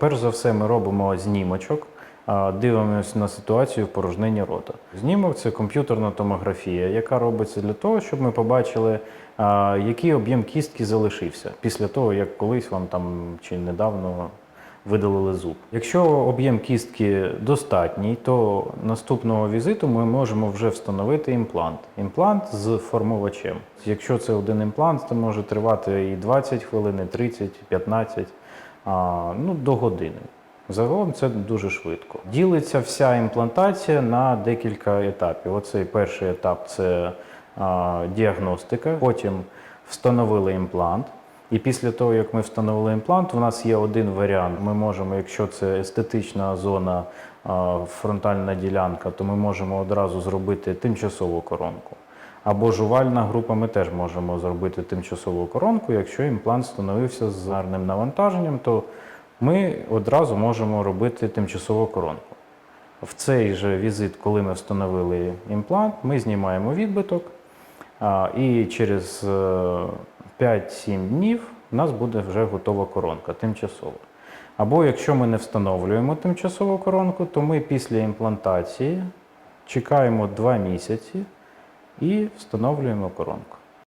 Перш за все, ми робимо знімочок, дивимося на ситуацію в порожнині рота. Знімок це комп'ютерна томографія, яка робиться для того, щоб ми побачили, який об'єм кістки залишився після того, як колись вам там чи недавно видалили зуб. Якщо об'єм кістки достатній, то наступного візиту ми можемо вже встановити імплант. Імплант з формувачем. Якщо це один імплант, то може тривати і 20 хвилин, і 30, 15, а, ну, до години. Загалом це дуже швидко. Ділиться вся імплантація на декілька етапів. Оцей перший етап це діагностика, потім встановили імплант. І після того, як ми встановили імплант, у нас є один варіант. Ми можемо, якщо це естетична зона, фронтальна ділянка, то ми можемо одразу зробити тимчасову коронку. Або жувальна група ми теж можемо зробити тимчасову коронку. Якщо імплант встановився з гарним навантаженням, то ми одразу можемо робити тимчасову коронку. В цей же візит, коли ми встановили імплант, ми знімаємо відбиток, і через е, 5-7 днів у нас буде вже готова коронка тимчасова. Або якщо ми не встановлюємо тимчасову коронку, то ми після імплантації чекаємо 2 місяці і встановлюємо коронку.